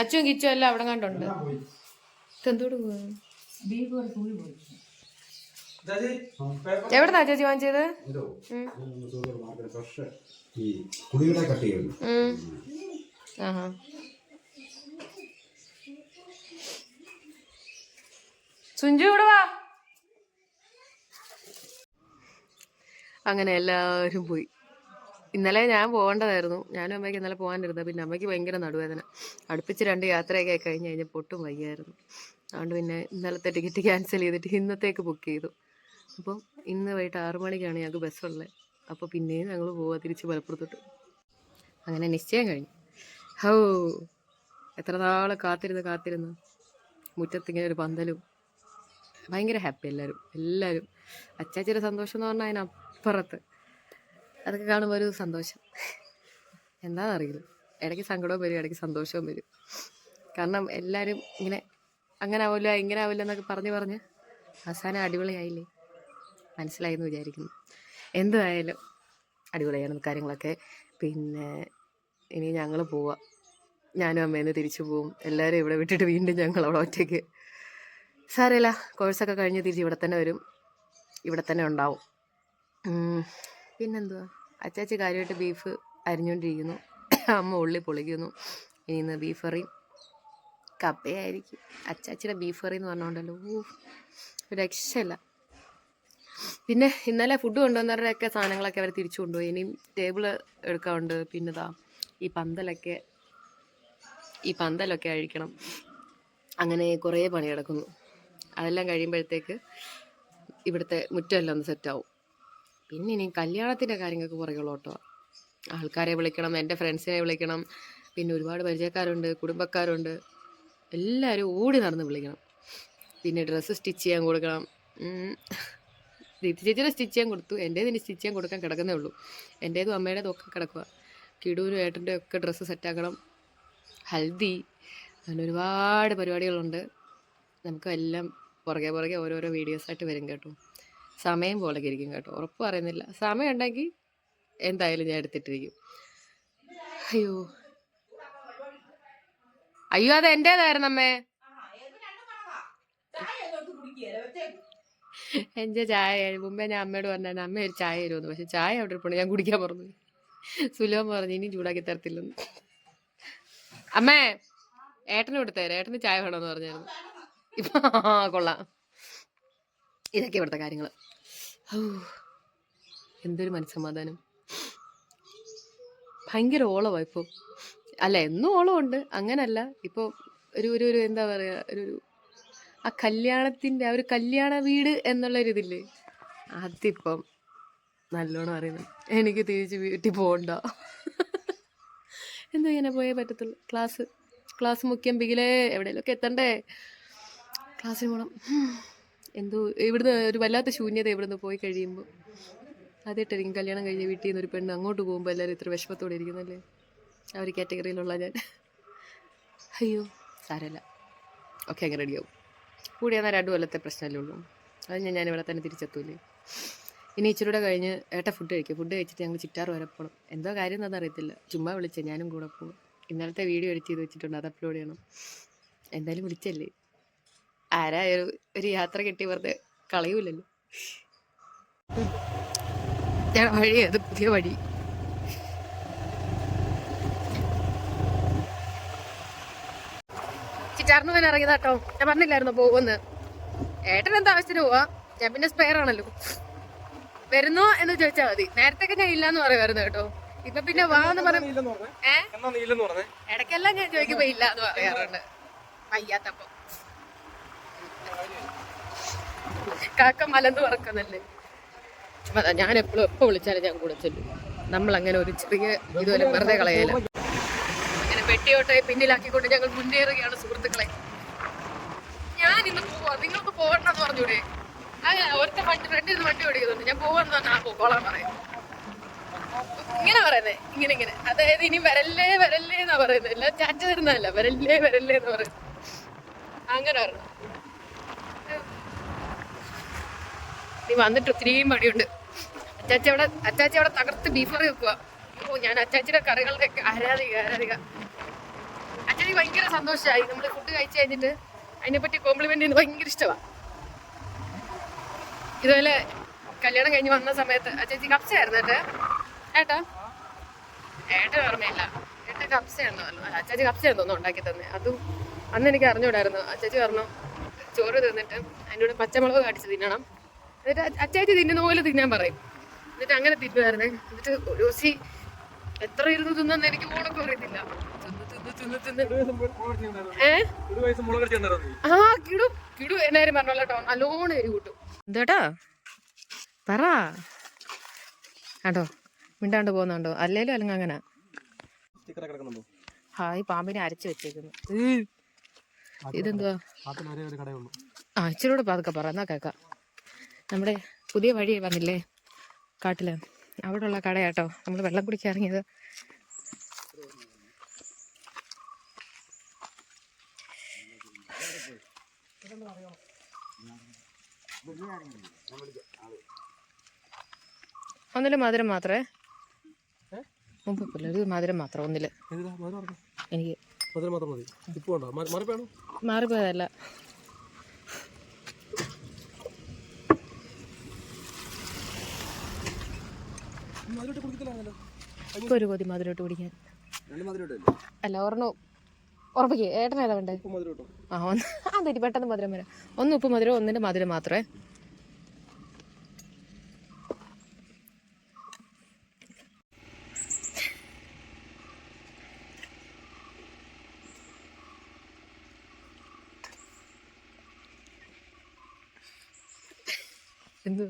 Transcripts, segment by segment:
അച്ചും കിച്ചും എല്ലാം അവിടെ കണ്ടുണ്ട്. എന്തോട് എവിടുന്നാ ചേച്ചി വാങ്ങിച്ചത്? ആഹാ. സുഞ്ചു ഇവിടെ വാ. അങ്ങനെ എല്ലാവരും പോയി. ഇന്നലെ ഞാൻ പോകേണ്ടതായിരുന്നു. ഞാനും അമ്മയ്ക്ക് ഇന്നലെ പോകാനിരുന്നത്. പിന്നെ അമ്മയ്ക്ക് ഭയങ്കര നടുവേദന. അടുപ്പിച്ച് രണ്ട് യാത്രയൊക്കെ കഴിഞ്ഞ് കഴിഞ്ഞപ്പോൾ ഒട്ടും വയ്യായിരുന്നു. അതുകൊണ്ട് പിന്നെ ഇന്നലത്തെ ടിക്കറ്റ് ക്യാൻസൽ ചെയ്തിട്ട് ഇന്നത്തേക്ക് ബുക്ക് ചെയ്തു. അപ്പം ഇന്ന് വൈകിട്ട് ആറു മണിക്കാണ് ഞങ്ങൾക്ക് ബസ്സുള്ളത് അപ്പോൾ പിന്നെയും ഞങ്ങൾ പോവാ തിരിച്ച് മലപ്പുറത്തോട്ട്. അങ്ങനെ നിശ്ചയം കഴിഞ്ഞു. ഹോ! എത്ര നാളെ കാത്തിരുന്ന് കാത്തിരുന്ന് മുറ്റത്തിങ്ങനെ ഒരു പന്തലും. ഭയങ്കര ഹാപ്പി എല്ലാവരും എല്ലാവരും അച്ചാച്ചിയുടെ സന്തോഷം എന്ന് പറഞ്ഞാൽ അതിനപ്പുറത്ത്. അതൊക്കെ കാണുമ്പോൾ ഒരു സന്തോഷം. എന്താണെന്നറിയില്ല ഇടയ്ക്ക് സങ്കടവും വരും ഇടയ്ക്ക് സന്തോഷവും വരും. കാരണം എല്ലാവരും ഇങ്ങനെ അങ്ങനെ ആവില്ല ഇങ്ങനെ ആവില്ല എന്നൊക്കെ പറഞ്ഞ് പറഞ്ഞ് അവസാനം അടിപൊളിയായില്ലേ? മനസ്സിലായി എന്ന് വിചാരിക്കുന്നു. എന്തായാലും അടിപൊളിയാണ് കാര്യങ്ങളൊക്കെ. പിന്നെ ഇനി ഞങ്ങൾ പോവാം. ഞാനും അമ്മേന്ന് തിരിച്ചു പോവും. എല്ലാവരും ഇവിടെ വിട്ടിട്ട് വീണ്ടും ഞങ്ങൾ അവിടെ ഒറ്റയ്ക്ക്. സാരമില്ല. കോഴ്സൊക്കെ കഴിഞ്ഞ് തിരിച്ച് ഇവിടെ തന്നെ വരും. ഇവിടെ തന്നെ ഉണ്ടാവും. പിന്നെന്തുവാ? അച്ചാച്ചി കാര്യമായിട്ട് ബീഫ് അരിഞ്ഞുകൊണ്ടിരിക്കുന്നു അമ്മ ഉള്ളി പൊളിക്കുന്നു. ഇനി ഇന്ന് ബീഫ് കറിയും കപ്പയായിരിക്കും. അച്ചാച്ചിയുടെ ബീഫ് കറി എന്ന് പറഞ്ഞുകൊണ്ടല്ലോ ഒരു രക്ഷയില്ല. പിന്നെ ഇന്നലെ ഫുഡ് കൊണ്ടുവന്നവരുടെയൊക്കെ സാധനങ്ങളൊക്കെ അവർ തിരിച്ചു കൊണ്ടുപോയി. ഇനിയും ടേബിൾ എടുക്കാറുണ്ട് പിന്നെ ദാ ഈ പന്തലൊക്കെ ഈ പന്തലൊക്കെ അഴിക്കണം. അങ്ങനെ കുറേ പണി കിടക്കുന്നു അതെല്ലാം കഴിയുമ്പോഴത്തേക്ക് ഇവിടുത്തെ മുറ്റമെല്ലാം ഒന്ന് സെറ്റാവും പിന്നെ ഇനി കല്യാണത്തിന്റെ കാര്യങ്ങൾക്ക് പുറകെയുള്ള കേട്ടോ ആൾക്കാരെ വിളിക്കണം എന്റെ ഫ്രണ്ട്സിനെ വിളിക്കണം പിന്നെ ഒരുപാട് പരിചയക്കാരുണ്ട് കുടുംബക്കാരുണ്ട്. എല്ലാവരും ഓടി നടന്ന് വിളിക്കണം. പിന്നെ ഡ്രസ്സ് സ്റ്റിച്ച് ചെയ്യാൻ കൊടുക്കണം. ചേച്ചിയുടെ സ്റ്റിച്ച് ചെയ്യാൻ കൊടുത്തു. എന്റേത് ഇനി സ്റ്റിച്ച് ചെയ്യാൻ കൊടുക്കാൻ കിടക്കുന്നേ ഉള്ളൂ. എന്റേതും അമ്മയുടേതും ഒക്കെ കിടക്കുക കിടൂരും ഏട്ടന്റെ ഒക്കെ ഡ്രസ്സ് സെറ്റാക്കണം ഹൽദി. അങ്ങനെ ഒരുപാട് പരിപാടികളുണ്ട്. നമുക്ക് എല്ലാം പുറകെ പുറകെ ഓരോരോ വീഡിയോസായിട്ട് വരും കേട്ടോ. സമയം പോലൊക്കെ ഇരിക്കും കേട്ടോ. ഉറപ്പ് പറയുന്നില്ല. സമയം ഉണ്ടെങ്കിൽ എന്തായാലും ഞാൻ എടുത്തിട്ടിരിക്കും. അയ്യോ. അയ്യോ അത് എന്റെതായിരുന്നു അമ്മേ. എന്റെ ചായ മുമ്പേ ഞാൻ അമ്മയോട് പറഞ്ഞാൽ അമ്മ ഒരു ചായ തരുമെന്ന്. പക്ഷെ ചായ അവിടെ ഇരിപ്പുണ്ട്. ഞാൻ കുടിക്കാൻ പറഞ്ഞു സുലഭം പറഞ്ഞു ഇനി ചൂടാക്കി തരത്തില്ലെന്ന്. അമ്മേ ഏട്ടന് കൊടുത്തേരെ. ഏട്ടന് ചായ വേണമെന്ന് പറഞ്ഞായിരുന്നു. ഇപ്പൊ കൊള്ളാം. ഇതൊക്കെ ഇവിടുത്തെ കാര്യങ്ങൾ എന്തൊരു മനസ്സമാധാനം. ഭയങ്കര ഓളമാണ് ഇപ്പോൾ അല്ല എന്നും ഓളമുണ്ട് അങ്ങനല്ല. ഇപ്പോൾ ഒരു ഒരു ഒരു എന്താ പറയുക ഒരു ഒരു ആ കല്യാണത്തിന്റെ ആ ഒരു കല്യാണ വീട് എന്നുള്ളൊരിതില്ലേ അതിപ്പം നല്ലോണം അറിയുന്നു. എനിക്ക് തിരിച്ച് വീട്ടിൽ പോകണ്ട എന്തോ ഇങ്ങനെ പോയേ പറ്റത്തുള്ളൂ. ക്ലാസ് ക്ലാസ് മുഖ്യം ബിഗിലേ എവിടെയെങ്കിലുമൊക്കെ എത്തണ്ടേ? ക്ലാസ്സിന് പോകണം. എന്തോ ഇവിടുന്ന് ഒരു വല്ലാത്ത ശൂന്യത ഇവിടുന്ന് പോയി കഴിയുമ്പോൾ ആദ്യമായിട്ടായിരിക്കും കല്യാണം കഴിഞ്ഞ് വീട്ടിൽ നിന്ന് ഒരു പെണ്ണ് അങ്ങോട്ട് പോകുമ്പോൾ എല്ലാവരും ഇത്ര വിഷമത്തോടെ ഇരിക്കുന്നല്ലേ? ആ ഒരു കാറ്റഗറിയിലുള്ള ഞാൻ. അയ്യോ സാരമില്ല. ഓക്കെ അങ്ങനെ റെഡിയാവും കൂടി എന്നാൽ രണ്ടു കൊല്ലത്തെ പ്രശ്നമല്ലേ ഉള്ളൂ. അത് ഞാൻ ഞാനിവിടെ തന്നെ തിരിച്ചെത്തൂലേ ഇനി ഇച്ചിരി കൂടെ കഴിഞ്ഞ് ഏട്ട ഫുഡ് കഴിക്കും. ഫുഡ് കഴിച്ചിട്ട് ഞങ്ങൾ ചിറ്റാർ വരെ പോകണം എന്തോ കാര്യം എന്താണെന്ന് അറിയത്തില്ല. ചുമ്മാ വിളിച്ചേ ഞാനും കൂടെ പോകും ഇന്നലത്തെ വീഡിയോ എഡിറ്റ് ചെയ്ത് വെച്ചിട്ടുണ്ട്. അത് അപ്ലോഡ് ചെയ്യണം. എന്തായാലും വിളിച്ചല്ലേ? ആരാ ഒരു യാത്ര കിട്ടി വെറുതെ? കളയൂലല്ലോ ഞാൻ വഴി അത് പുതിയ വഴി? ചിറ്റാറിന് പോയി ഇറങ്ങിയതാ കേട്ടോ ഞാൻ പറഞ്ഞില്ലായിരുന്നു പോകുമെന്ന്? ഏട്ടൻ എന്താ ആവശ്യത്തിന് പോവാ? ഞാൻ പിന്നെ സ്പെയർ ആണല്ലോ. വരുന്നോ എന്ന് ചോദിച്ചാൽ മതി. നേരത്തെ ഞാൻ ഇല്ലാന്ന് പറയുമായിരുന്നു കേട്ടോ. ഇപ്പൊ പിന്നെ വാ എന്ന് പറയും ഏഹ് പറഞ്ഞേ? ഇടയ്ക്കെല്ലാം ഞാൻ ചോദിക്കുമ്പോ ഇല്ല എന്ന് പറയാറുണ്ട്. വയ്യാത്തപ്പം. കാക്ക മലന്ന് പറക്കുന്നല്ലേ? ഞാൻ എപ്പോഴും എപ്പോ വിളിച്ചാലും ഞാൻ കൂടെ ചെല്ലും. നമ്മൾ അങ്ങനെ ഒരു ചെറിയ ഇതുപോലെ വെറുതെ കളയല. അങ്ങനെ പെട്ടിയോട്ടെ പിന്നിലാക്കിക്കൊണ്ട് ഞങ്ങൾ മുന്നേറുകയാണ് സുഹൃത്തുക്കളെ. ഞാൻ ഇന്ന് പോവാ. നിങ്ങൾക്ക് പോകണമെന്ന് പറഞ്ഞൂടെ? ഒറ്റ വണ്ടി ഫ്രണ്ടിൽ നിന്ന് വണ്ടി ഓടിക്കുന്നുണ്ട്. ഞാൻ പോവാന്ന് പറഞ്ഞാൽ പോകോളാം പറയാം. ഇങ്ങനെ പറയുന്നേ ഇങ്ങനെ ഇങ്ങനെ. അതായത് ഇനി വരല്ലേ വരല്ലേ എന്നാ പറയുന്നത് എല്ലാം ചാറ്റ് തരുന്നതല്ല. വരല്ലേ വരല്ലേ എന്ന് പറയുന്നത് അങ്ങനെ പറഞ്ഞു. നീ വന്നിട്ട് ഒത്തിരിയും പണിയുണ്ട്. അച്ചാച്ചി അവിടെ അച്ചാച്ചി അവിടെ തകർത്ത് ബീഫ് കറി വെക്കുക ഓ ഞാൻ അച്ചാച്ചിയുടെ കറികളുടെ ആരാധിക ആരാധിക. അച്ചാച്ചി ഭയങ്കര സന്തോഷമായി നമ്മൾ ഫുഡ് കഴിച്ചു കഴിഞ്ഞിട്ട് അതിനെപ്പറ്റി കോംപ്ലിമെന്റ് ചെയ്യുന്നത് ഭയങ്കര ഇഷ്ടമാണ് ഇതുപോലെ കല്യാണം കഴിഞ്ഞ് വന്ന സമയത്ത് അച്ചാച്ചി കപ്സയായിരുന്നു ഏട്ടാ. ഏട്ടാ? ഏട്ടൻ ഓർമ്മയില്ല. ഏട്ടൻ കപ്സയായിരുന്നു അച്ചാച്ചി തോന്നുന്നു ഉണ്ടാക്കി തന്നെ അതും അന്ന് എനിക്ക് അറിഞ്ഞൂടായിരുന്നു അച്ചാച്ചി പറഞ്ഞു ചോറ് തിന്നിട്ട് അതിന്റെ കൂടെ പച്ചമുളക് കാടിച്ച് തിന്നണം. എന്നിട്ട് അച്ചാച്ചി തിന്നുന്ന പോലെ തിന്നാൻ പറയും. എന്നിട്ട് അങ്ങനെ തിന്നുമായിരുന്നേ എന്നിട്ട് ഒരു ദിവസം എത്ര ഇരുന്ന് തിന്നെന്ന് എനിക്ക് മോളൊക്കെ അറിയത്തില്ല. ആ കിടു കിടു എന്നാരും പറഞ്ഞോളൂ കേട്ടോ. നല്ലോണം എരി കൂട്ടും. എന്തേട്ടാ പറ. ആട്ടോ മിണ്ടാണ്ട് പോകുന്നുണ്ടോ? അല്ലേലും അല്ലെങ്കിൽ അങ്ങനെ. ഹായ് പാമ്പിനെ അരച്ചു വെച്ചേക്കുന്നു. ഇതെന്തുവാ? ആ ഇച്ചിരൂടെ പതുക്കെ പറ. എന്നാ കേക്കാം നമ്മുടെ പുതിയ വഴി വന്നില്ലേ കാട്ടിൽ അവിടെ ഉള്ള കടയാട്ടോ. നമ്മൾ വെള്ളം കുടിക്കാൻ ഇറങ്ങിയത്. ഒന്നിൽ മധുരം മാത്രമേ മുമ്പില്ല ഇത് മധുരം മാത്രം ഒന്നിൽ. എനിക്ക്. മധുരം മാത്രം മതി. മാറിപ്പോയതല്ല. ഇപ്പൊ ഒരു കൊതി മധുരോട്ട് കുടിക്കാൻ. അല്ല? ഒരെണ്ണം ഉറപ്പിക്കേ. ഏട്ടനേതാ വേണ്ടേ ആ ഒന്ന്. അതൊരു പെട്ടെന്ന് മധുരം വരാം. ഒന്ന് ഉപ്പ് മധുരം ഒന്നിന്റെ മധുരം മാത്രമേ. എന്ത്?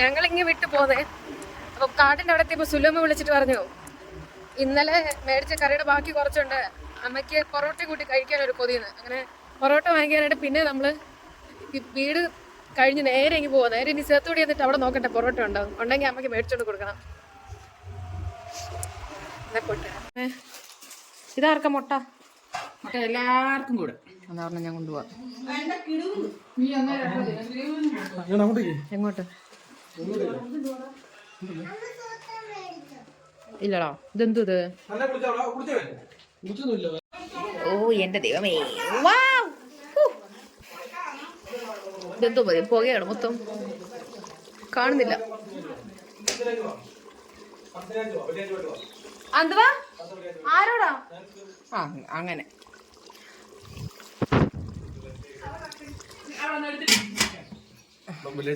ഞങ്ങൾ ഇങ്ങനെ വിട്ടു പോന്നേ. അപ്പൊ കാട്ടിന്റെ അവിടെ എത്തിയപ്പോ സുലമ വിളിച്ചിട്ട് പറഞ്ഞു ഇന്നലെ മേടിച്ച കറിയുടെ ബാക്കി കുറച്ചുണ്ട്. അമ്മയ്ക്ക് പൊറോട്ട കൂട്ടി കഴിക്കാൻ ഒരു കൊതിയെന്ന് അങ്ങനെ പൊറോട്ട വാങ്ങിക്കാനായിട്ട് പിന്നെ നമ്മൾ വീട് കഴിഞ്ഞ് നേരെ ഇങ്ങ് പോവാ. നേരെ ഇനി ചേർത്തുകൂടി എന്നിട്ട് അവിടെ നോക്കട്ടെ പൊറോട്ട ഉണ്ടോ? ഉണ്ടെങ്കിൽ അമ്മയ്ക്ക് മേടിച്ചോണ്ട് കൊടുക്കണം. ഇതാർക്ക മുട്ട? മുട്ട എല്ലാവർക്കും കൂടെ. എന്നാ പറഞ്ഞാൽ ഞാൻ കൊണ്ടുപോവാ. എങ്ങോട്ട്? ഇല്ലടാ ഇതെന്തു ഇത്? ഓ എന്റെ ദൈവമേ. വാവ്! ഹൂ. ഇതെന്തോ മതി പുകയാണ് മൊത്തം. കാണുന്നില്ല. എന്തുവാ ആരോടാ? ആ അങ്ങനെ. ഹലോ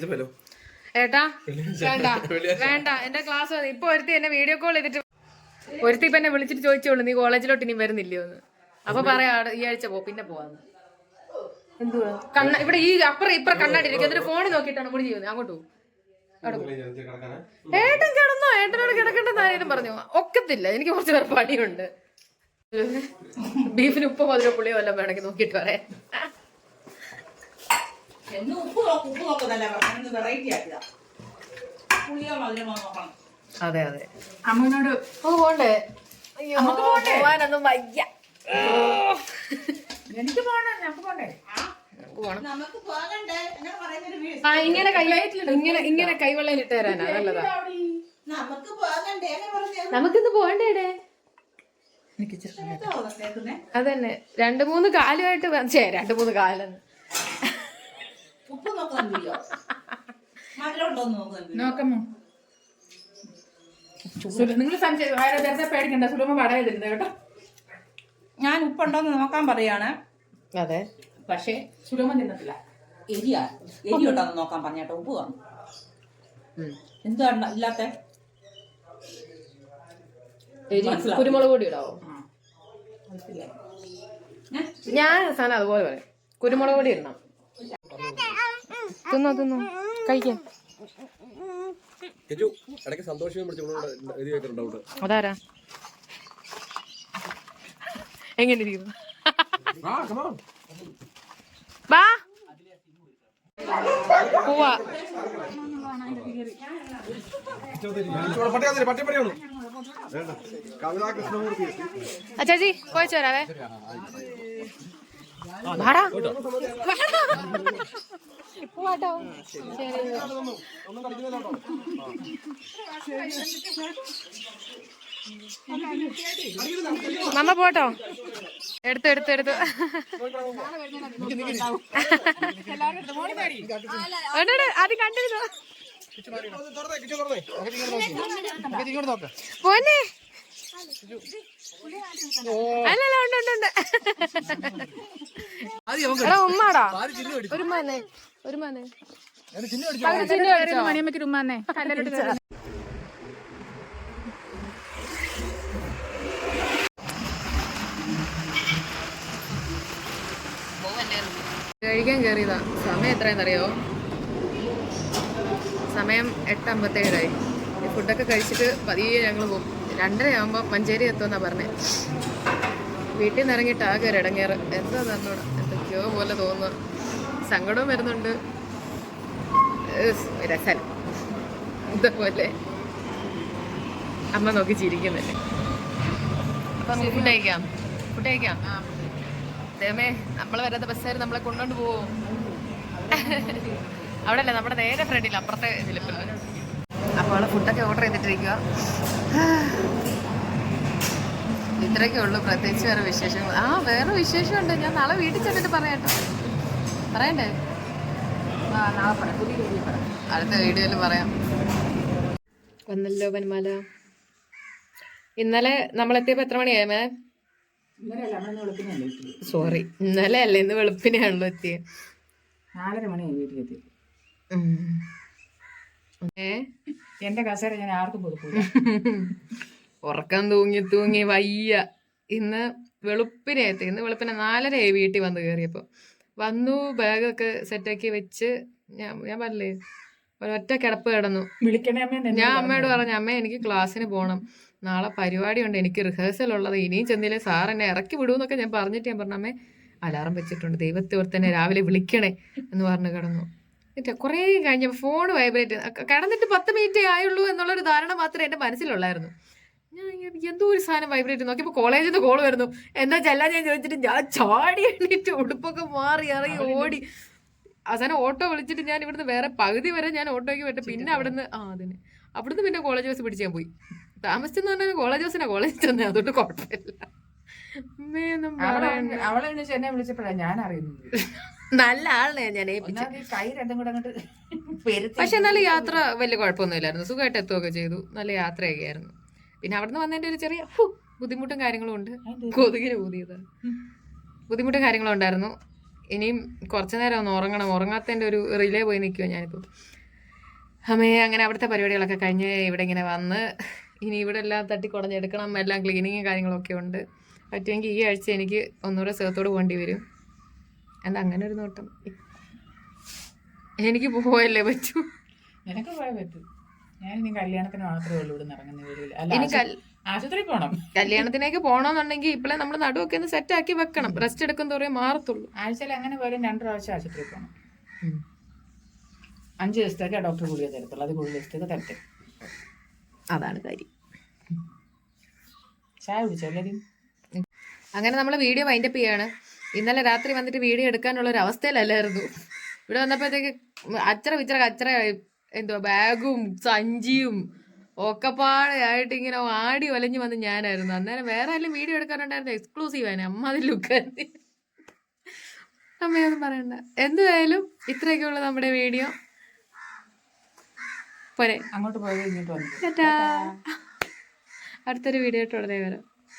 പോലോ ഏട്ടാ വേണ്ട വേണ്ട. എന്റെ ക്ലാസ് ഇപ്പൊ ഒരുത്തി എന്നെ വീഡിയോ കോൾ ചെയ്തിട്ട് ഒരുത്തി ഇപ്പൊ എന്നെ വിളിച്ചിട്ട് ചോദിച്ചോളൂ നീ കോളേജിലോട്ട് ഇനി വരുന്നില്ലയോ എന്ന് അപ്പൊ പറയാ "ആടെ ഈ ആഴ്ച പോ പിന്നെ പോവാന്ന്. എന്തുവാ? കണ്ണ ഇവിടെ ഈ അപ്പുറം ഇപ്പുറം കണ്ണാടി ഇരിക്കും. എന്നിട്ട് ഫോണിൽ നോക്കിയിട്ടാണ് മുടി ചെയ്യുന്നത്. അങ്ങോട്ട് പോകും ഏട്ടൻ കിടന്നോ? ഏട്ടനോട് കിടക്കണ്ടെന്ന് ആരെങ്കിലും പറഞ്ഞു? ഒക്കത്തില്ല. എനിക്ക് കുറച്ച് പേർ പണിയുണ്ട്. ബീഫിന് ഉപ്പ് മധുര പുളിയോ വല്ലതും വേണമെങ്കിൽ നോക്കിയിട്ട് പറയാം. എന്ന് ഉപ്പ് നോക്കും ഉപ്പ് നോക്കുന്നല്ല പറഞ്ഞു വെറൈറ്റി ആക്കുക പുളിയോ മധുരമോ നോക്കണം. അതെ അതെ. അമ്മനോട് ഓ പോണ്ടേ. അയ്യോ പോവാനൊന്നും വയ്യ. എനിക്ക് പോണം. നമുക്ക് പോണ്ടേ ആ ഇങ്ങനെ കൈ ഇങ്ങനെ ഇങ്ങനെ കൈവെള്ളയിൽ ഇട്ട് തരാനാ നല്ലതാ. നമുക്ക് പോകണ്ടേ? എന്ന് പറഞ്ഞത് നമുക്കിന്ന് പോകണ്ടേടേ? അതന്നെ. രണ്ടു മൂന്ന് കാലുമായിട്ട് ചേ രണ്ടു രണ്ട് മൂന്ന് കാലെന്ന് ഉപ്പ് നോക്കുന്നില്ലയോ മധുരം ഉണ്ടോന്ന് നോക്കുന്നുണ്ട് നോക്കമ്മോ. നിങ്ങൾ സംശയം ആരോ വെറുതെ പേടിക്കണ്ട സുലഭ പടയതിരുന്നത് കേട്ടോ. ഞാൻ ഉപ്പുണ്ടോന്ന് നോക്കാൻ പറയാണ്. അതെ. പക്ഷേ സുലഭ തിന്നത്തില്ല. എരിയാ എരി ഉണ്ടോന്ന് നോക്കാൻ പറഞ്ഞേട്ടോ ഉപ്പ് കാണും എന്താണ് ഇല്ലാത്ത? കുരുമുളക് പൊടി ഇടാവോ? ഞാൻ സാധനം അതുപോലെ പറയും. കുരുമുളക് പൊടി ഇടണം. തിന്നോ തിന്നോ. കഴിക്കാം. അതാരാ? എങ്ങനെ ഇരിക്കുന്നു വാ. പോവാ. അച്ചാച്ചി പോയിച്ചു വരാവേ. വാടാ. പോവാട്ടോ ശരി. മമ്മ പോട്ടോ. എടുത്തു എടുത്തു എടുത്തു. അത് കണ്ടിരുന്നു. പോന്നെ. അല്ലല്ല ഉണ്ട് ഉണ്ട് ഉണ്ട്. എടാ ഉമ്മാടാ. ഒരു മനെ ഒരു മനെ? മണിയമ്മയ്ക്ക് കല്ലിലോട്ട് കഴിക്കാൻ കയറിയതാ സമയം എത്രയെന്നറിയോ സമയം എട്ട് അമ്പത്തേഴായി ഈ ഫുഡൊക്കെ കഴിച്ചിട്ട് പതിയെ ഞങ്ങൾ പോകും രണ്ടര ആകുമ്പോൾ മഞ്ചേരി എത്തുമെന്നാ പറഞ്ഞേ. വീട്ടിൽ നിന്ന് ഇറങ്ങിയിട്ട് ആകെ ഒരു ഇടങ്ങേറ്. എന്താ തന്നോട്? എന്തൊക്കെയോ പോലെ തോന്നുന്നു. സങ്കടവും വരുന്നുണ്ട്. ഏസ്, രസം ഇതുപോലെ. അമ്മ നോക്കി ചിരിക്കുന്നല്ലേ. അപ്പം ഫുഡ് അയക്കാം ഫുഡ് അയക്കാം ദൈവമേ നമ്മൾ വരാത്ത ബസ്സുകാർ നമ്മളെ കൊണ്ടുകൊണ്ട് പോവും? അവിടെ അല്ലേ? നമ്മുടെ നേരെ ഫ്രണ്ടിൽ അപ്പുറത്തെ ഇതിൽ അപ്പോൾ ഫുഡൊക്കെ ഓർഡർ ചെയ്തിട്ടിരിക്കുക ഇത്രയൊക്കെ ഉള്ളൂ. പ്രത്യേകിച്ച് വേറെ വിശേഷങ്ങൾ. ആ വേറെ വിശേഷമുണ്ട്. ഞാൻ നാളെ വീട്ടിൽ ചെന്നിട്ട് പറയാട്ടോ പറയണ്ടേ? അടുത്ത വീഡിയോയിൽ പറയാം. വന്നല്ലോ വനമാല. ഇന്നലെ നമ്മൾ എത്തിയപ്പോൾ എത്ര മണിയായി മേ? ഇന്നലെയല്ല നമ്മളിന്ന് വെളുപ്പിനല്ലേ എത്തിയത്. സോറി. ഇന്നലെ അല്ല ഇന്ന് വെളുപ്പിനെയാണല്ലോ എത്തിയത് നാലര മണിയായി വീട്ടിലെത്തി. എന്റെ കസേര ഞാൻ ആർക്കും കൊടുക്കൂല. ഉറക്കം തൂങ്ങി തൂങ്ങി വയ്യ. ഇന്ന് വെളുപ്പിനെത്തി ഇന്ന് വെളുപ്പിനെ നാലരയായി വീട്ടിൽ വന്നു കയറിയപ്പോൾ വന്നു ബാഗൊക്കെ സെറ്റാക്കി വെച്ച്. ഞാൻ ഞാൻ പറഞ്ഞില്ലേ ഒരൊറ്റ കിടപ്പ് കിടന്നു. ഞാൻ അമ്മയോട് പറഞ്ഞു അമ്മ എനിക്ക് ക്ലാസ്സിന് പോകണം നാളെ പരിപാടി ഉണ്ട് എനിക്ക് റിഹേഴ്സൽ ഉള്ളത്. ഇനിയും ചെന്നില്ലേ സാർ എന്നെ ഇറക്കി വിടുമെന്നൊക്കെ ഞാൻ പറഞ്ഞിട്ട് ഞാൻ പറഞ്ഞു അമ്മേ അലാറം വെച്ചിട്ടുണ്ട്. ദൈവത്തെ ഓർത്തന്നെ രാവിലെ വിളിക്കണേ എന്ന് പറഞ്ഞു കിടന്നു. എന്നിട്ട് കുറേ കഴിഞ്ഞപ്പോൾ ഫോൺ വൈബ്രേറ്റ് കിടന്നിട്ട് പത്ത് മിനിറ്റേ ആയുള്ളൂ എന്നുള്ളൊരു ധാരണ മാത്രമേ എന്റെ മനസ്സിലുള്ളായിരുന്നു. ഞാൻ എന്തോ ഒരു സാധനം വൈബ്രേറ്റ് നോക്കിയപ്പോൾ കോളേജിൽ നിന്ന് കോൾ വരുന്നു. എന്താ ചെല്ലാൻ ഞാൻ ചോദിച്ചിട്ട് ഞാൻ ചാടി എണ്ണിട്ട് ഉടുപ്പൊക്കെ മാറി ഇറങ്ങി ഓടി. അവസാനം ഓട്ടോ വിളിച്ചിട്ട് ഞാൻ ഇവിടുന്ന് വേറെ പകുതി വരെ ഞാൻ ഓട്ടോയ്ക്ക് വിട്ട് പിന്നെ അവിടുന്ന് ആ അതിന്. അവിടുന്ന് പിന്നെ കോളേജ് ബസ് പിടിച്ച് ഞാൻ പോയി. താമസിച്ചെന്ന് പറഞ്ഞാൽ കോളേജ് ബസ്സിനാണ് കോളേജ് ചെന്നേ അതുകൊണ്ട് കുഴപ്പമില്ല. അമ്മയൊന്നും പറയണ്ട അവളെ വിളിച്ച് എന്നെ വിളിച്ചപ്പോഴാണ് ഞാൻ അറിയുന്നത്. നല്ല ആളിനെ ഞാൻ പക്ഷെ നല്ല യാത്ര വലിയ കുഴപ്പമൊന്നുമില്ലായിരുന്നു. സുഖമായിട്ട് എത്തുകയൊക്കെ ചെയ്തു. നല്ല യാത്രയൊക്കെ ആയിരുന്നു. പിന്നെ അവിടുന്ന് വന്നതിന്റെ ഒരു ചെറിയ ബുദ്ധിമുട്ടും കാര്യങ്ങളും ഉണ്ട്. കൊതുകിന് ഊതിയത് ബുദ്ധിമുട്ടും കാര്യങ്ങളും ഉണ്ടായിരുന്നു. ഇനിയും കുറച്ചു നേരം ഒന്ന് ഉറങ്ങണം. ഉറങ്ങാത്തതിന്റെ ഒരു റിലേ പോയി നിൽക്കുമോ ഞാനിപ്പോൾ അമ്മേ അങ്ങനെ അവിടുത്തെ പരിപാടികളൊക്കെ കഴിഞ്ഞ് ഇവിടെ ഇങ്ങനെ വന്ന് ഇനി ഇവിടെ എല്ലാം തട്ടി തട്ടിക്കുടഞ്ഞെടുക്കണം എല്ലാം ക്ലീനിങ്ങും കാര്യങ്ങളൊക്കെ ഉണ്ട്. പറ്റുമെങ്കിൽ ഈ ആഴ്ച എനിക്ക് ഒന്നുകൂടെ സുഖത്തോട് പോകേണ്ടി വരും. എന്താ അങ്ങനെ ഒരു നോട്ടം. എനിക്ക് പോവല്ലേ പറ്റൂ? നിനക്ക് പോയാൽ പറ്റും. ഞാൻ ഇനി കല്യാണത്തിന് മാത്രമേ ഉള്ളൂ ഇവിടെ ഇറങ്ങുന്ന അല്ല ആശുപത്രി പോണം. കല്യാണത്തിനേക്ക് പോകണമെന്നുണ്ടെങ്കിൽ ഇപ്പോഴേ നമ്മൾ നടുവൊക്കെ ഒന്ന് സെറ്റ് ആക്കി വെക്കണം. റെസ്റ്റ് എടുക്കും തോറേ മാറത്തുള്ളൂ. ആഴ്ചയിൽ അങ്ങനെ പോലും രണ്ട് പ്രാവശ്യം ആശുപത്രി പോകണം അഞ്ച് ദിവസത്തേക്ക് ഡോക്ടർ ഗുളിക തരത്തുള്ളൂ. അത് ഗുളിക ദിവസത്തേക്ക് തരട്ടെ. അതാണ് കാര്യം. ചായ കുടിച്ചോ എല്ലാവരും അങ്ങനെ നമ്മൾ വീഡിയോ വൈൻഡപ്പ് ചെയ്യാണ്. ഇന്നലെ രാത്രി വന്നിട്ട് വീഡിയോ എടുക്കാനുള്ള ഒരു അവസ്ഥയിലല്ലായിരുന്നു. ഇവിടെ വന്നപ്പോഴത്തേക്ക് അച്ചറ വിച്ചറ അച്ചറ എന്തോ ബാഗും സഞ്ചിയും ഒക്കെപ്പാടെ ആയിട്ട് ഇങ്ങനെ ആടി ഒലഞ്ഞു വന്ന് ഞാനായിരുന്നു. അന്നേരം വേറെ ആരെങ്കിലും വീഡിയോ എടുക്കാനുണ്ടായിരുന്നു? എക്സ്ക്ലൂസീവ് ആയിരുന്നു അമ്മ അതിൽ ലുക്ക് അമ്മയൊന്നും പറയണ്ട. എന്തായാലും ഇത്രയൊക്കെ ഉള്ളു നമ്മുടെ വീഡിയോ. പോരെ. അങ്ങോട്ട് പോയി അടുത്തൊരു വീഡിയോ ആയിട്ട് ഉടനെ വരാം.